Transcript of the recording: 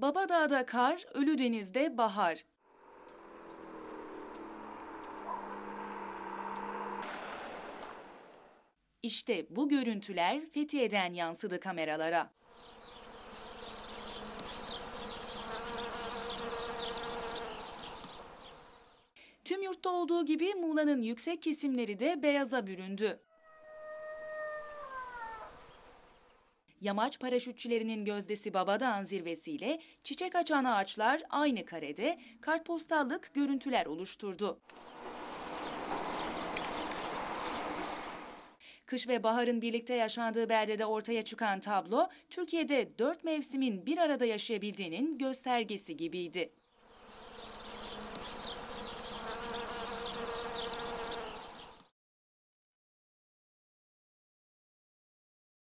Babadağ'da kar, Ölüdeniz'de bahar. İşte bu görüntüler Fethiye'den yansıdı kameralara. Tüm yurtta olduğu gibi Muğla'nın yüksek kesimleri de beyaza büründü. Yamaç paraşütçülerinin gözdesi Babadağ'ın zirvesiyle çiçek açan ağaçlar aynı karede kartpostallık görüntüler oluşturdu. Kış ve baharın birlikte yaşandığı beldede ortaya çıkan tablo, Türkiye'de dört mevsimin bir arada yaşayabildiğinin göstergesi gibiydi.